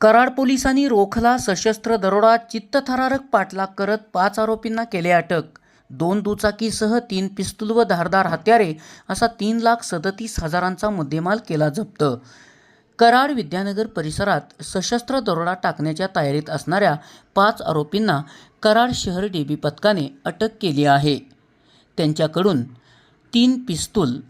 कराड पोलिसांनी रोखला सशस्त्र दरोडा चित्तथरारक पाठलाग करत पाच आरोपींना केले अटक. दोन दुचाकीसह तीन पिस्तूल व धारदार हत्यारे असा तीन लाख सदतीस हजारांचा मुद्देमाल केला जप्त. कराड विद्यानगर परिसरात सशस्त्र दरोडा टाकण्याच्या तयारीत असणाऱ्या पाच आरोपींना कराड शहर डीबी पथकाने अटक केली आहे. त्यांच्याकडून तीन पिस्तूल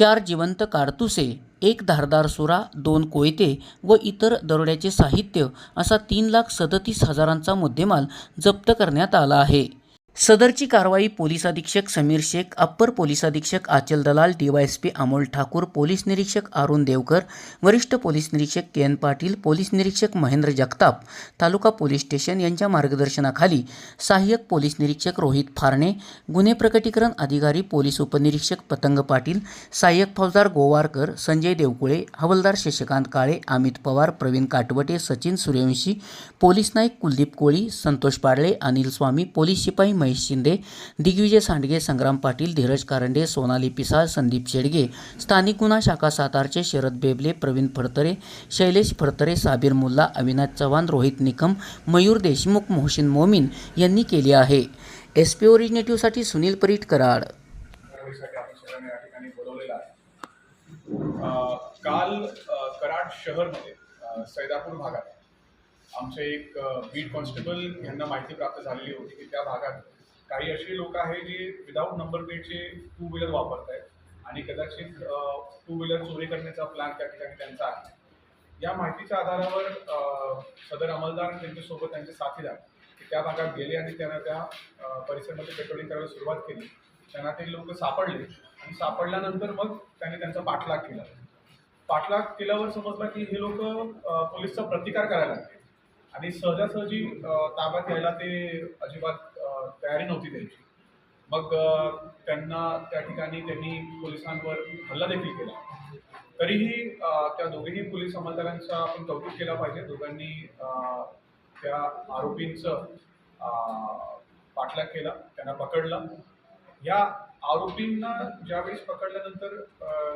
चार जिवंत काडतुसे एक धारदार सुरा दोन कोयते व इतर दरोड्याचे साहित्य असा तीन लाख सदतीस हजारांचा मुद्देमाल जप्त करण्यात आला आहे. सदरची कारवाई पोलीस अधीक्षक समीर शेख अप्पर पोलीस अधीक्षक आचल दलाल डीवायएसपी अमोल ठाकूर पोलीस निरीक्षक अरुण देवकर वरिष्ठ पोलीस निरीक्षक के एन पाटील पोलीस निरीक्षक महेंद्र जगताप तालुका पोलीस स्टेशन यांच्या मार्गदर्शनाखाली सहाय्यक पोलीस निरीक्षक रोहित फारणे गुन्हे प्रकटीकरण अधिकारी पोलीस उपनिरीक्षक पतंग पाटील सहाय्यक फौजदार गोवारकर संजय देवकुळे हवलदार शशिकांत काळे अमित पवार प्रवीण काटवटे सचिन सूर्यवंशी पोलीस नाईक कुलदीप कोळी संतोष पाडळे अनिल स्वामी पोलीस शिपाई महेश शिंदे दिग्विजय सांडगे संग्राम पाटील धीरज कारंडे सोनाली पिसाळ संदीप शेडगे स्थानिक गुन्हा शाखा सातारचे शरद बेबले प्रवीण फडतरे शैलेश फडतरे साबीर मुल्ला अविनाश चव्हाण रोहित निकम मयूर देशमुख मोहसिन मोमीन यांनी केली आहे. एस पी ओरिजिनेटिव्हसाठी सुनील परीट कराड. काल कराड शहरमध्ये सैदापूर भागात आमचे एक बीट कॉन्स्टेबल यांना माहिती प्राप्त झालेली होती की त्या भागात काही असे लोक आहे जे विदाऊट नंबर प्लेटचे टू व्हीलर वापरत आहेत आणि कदाचित टू व्हीलर चोरी करण्याचा प्लॅन त्या ठिकाणी त्यांचा आहे. या माहितीच्या आधारावर सदर अंमलदार त्यांच्यासोबत त्यांचे साथीदार त्या भागात गेले आणि त्यांना त्या परिसरामध्ये पेट्रोलिंग करायला सुरुवात केली. त्यांना ते लोक सापडले आणि सापडल्यानंतर मग त्यांनी त्यांचा पाठलाग केला. पाठलाग केल्यावर समजला की हे लोक पोलिसचा प्रतिकार करायला लागले. आणि सहजासहजी ताब्यात यायला ते अजिबात तयारी नव्हती त्यांची. मग त्यांना त्या ठिकाणी त्यांनी पोलिसांवर हल्ला देखील केला. तरीही त्या दोघेही पोलीस अंमलदारांचा आपण कौतुक केला पाहिजे. दोघांनी त्या आरोपींचं पाठलाग केला त्यांना पकडला. या आरोपींना ज्यावेळेस पकडल्यानंतर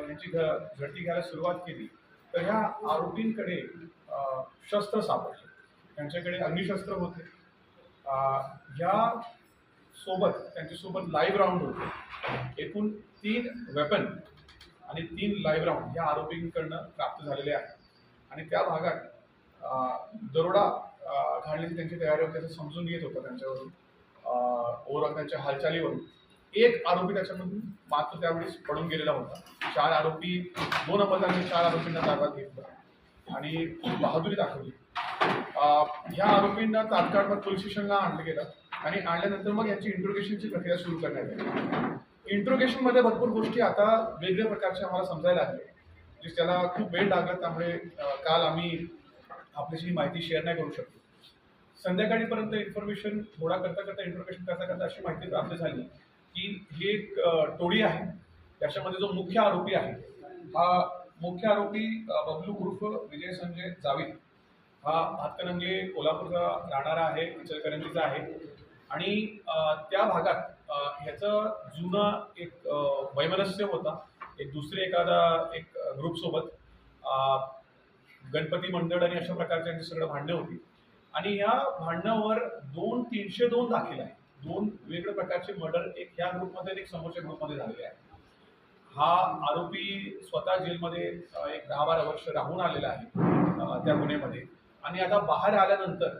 यांची घ झडती घ्यायला सुरुवात केली तर ह्या आरोपींकडे शस्त्र सापडलं. त्यांच्याकडे अग्निशस्त्र होते. या सोबत त्यांच्यासोबत लाईव्ह राऊंड होते. एकूण तीन वेपन आणि तीन लाईव्ह राऊंड या आरोपींकडनं प्राप्त झालेले आहे आणि त्या भागात दरोडा घालण्याची त्यांची तयारी होती असं समजून घेत होतं त्यांच्यावरून. ओव्हरऑल त्यांच्या हालचालीवरून. एक आरोपी त्याच्यामधून मात्र त्यावेळेस पडून गेलेला होता. चार आरोपी दोन अपघातांनी चार आरोपींना ताब्यात घेतला. आणि बहादुरी दाखवली. ह्या आरोपींना तात्काळ मग पोलीस स्टेशनला आणलं गेलं. आणि आणल्यानंतर मग यांची इंट्रोगेशनची प्रक्रिया सुरू करण्यात आली. इंट्रोगेशनमध्ये भरपूर गोष्टी आता वेगळ्या प्रकारच्या आम्हाला समजायला लागल्या. म्हणजे जे त्याला खूप वेळ लागला त्यामुळे काल आम्ही आपल्याशी माहिती शेअर नाही करू शकतो संध्याकाळीपर्यंत इन्फॉर्मेशन थोडा करता करता इंट्रोगेशन करता करता अशी माहिती प्राप्त झाली की ही एक टोळी आहे. त्याच्यामध्ये जो मुख्य आरोपी आहे हा मुख्य आरोपी बबलू उर्फ विजय संजय जावेद. हा हातकणंगले कोल्हापूरचा राहणारा आहे इचलकरंजीचा आहे. आणि त्या भागात ह्याचं जुनं एक वैमनस्य होता. एक दुसरे एखादा एक ग्रुपसोबत गणपती मंडळ आणि अशा प्रकारचे सगळं भांडणं होती. आणि या भांडणावर दोन तीनशे दोन दाखल आहे दोन वेगवेगळ्या प्रकारचे मर्डर एक ह्या ग्रुपमध्ये आणि एक समोरच्या ग्रुपमध्ये झालेले आहे हा आरोपी स्वतः जेलमध्ये एक दहा बारा वर्ष राहून आलेला आहे त्या गुन्ह्यामध्ये. आणि आता बाहेर आल्यानंतर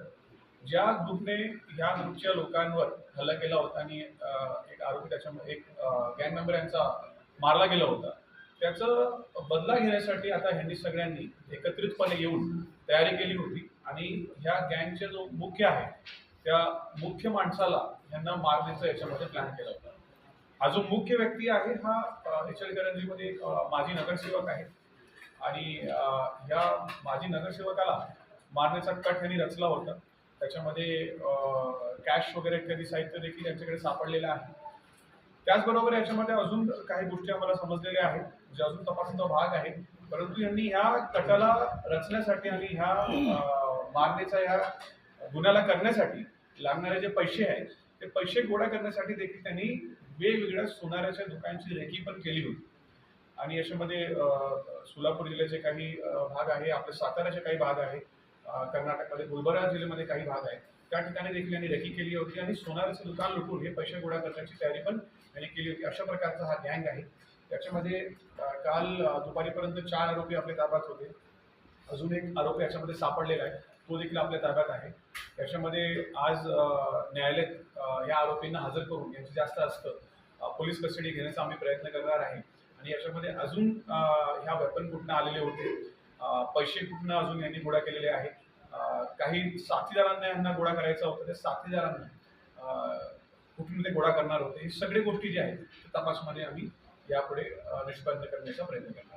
ज्या ग्रुपने ह्या ग्रुपच्या लोकांवर हल्ला केला होता आणि एक आरोपी त्याच्यामध्ये एक गँग मेंबर यांचा मारला गेला होता त्याचं बदला घेण्यासाठी आता ह्यांनी सगळ्यांनी एकत्रितपणे येऊन तयारी केली होती आणि ह्या गँगचे जो मुख्य आहे त्या मुख्य माणसाला ह्यांना मारण्याचा याच्यामध्ये प्लॅन केला होता. हा जो मुख्य व्यक्ती आहे हा एच इचलकरंजीमध्ये एक माजी नगरसेवक आहे आणि ह्या माजी नगरसेवकाला मारण्याचा कट यांनी रचला होता. त्याच्यामध्ये कॅश वगैरे इत्यादी साहित्य देखील यांच्याकडे सापडलेलं आहे. त्याचबरोबर याच्यामध्ये अजून काही गोष्टी आम्हाला समजलेल्या आहेत जे अजून तपासाचा भाग आहे. परंतु यांनी ह्या कटाला रचण्यासाठी आणि ह्या मारणेचा ह्या गुन्ह्याला करण्यासाठी लागणारे जे पैसे आहेत ते पैसे गोळा करण्यासाठी देखील त्यांनी वेगवेगळ्या सोनाऱ्याच्या दुकानांची रेकी पण केली होती. आणि याच्यामध्ये सोलापूर जिल्ह्याचे काही भाग आहे आपले साताऱ्याचे काही भाग आहे. कर्नाटकमध्ये गुलबर्गा जिल्ह्यामध्ये काही भाग आहे त्या ठिकाणी देखील यांनी रेकी केली होती आणि सोनारचे दुकान लुटून हे पैसे गोळा करण्याची तयारी पण यांनी केली होती. अशा प्रकारचा हा गँग आहे. त्याच्यामध्ये काल दुपारीपर्यंत चार आरोपी आपल्या ताब्यात होते. अजून एक आरोपी याच्यामध्ये सापडलेला आहे. तो देखील आपल्या ताब्यात आहे. त्याच्यामध्ये आज न्यायालयात या आरोपींना हजर करून यांचं जास्त असतं. पोलीस कस्टडी घेण्याचा आम्ही प्रयत्न करणार आहे. आणि याच्यामध्ये अजून ह्या वेपन कुठनं आलेले होते पैसे कुठनं अजून यांनी गोळा केलेले आहेत. काही साथीदारांना यांना गोळा करायचा होता त्या साथीदारांना कुठून ते गोळा करणार होते. ही सगळी गोष्टी ज्या आहेत तपासमध्ये आम्ही यापुढे निष्पन्न करण्याचा प्रयत्न करणार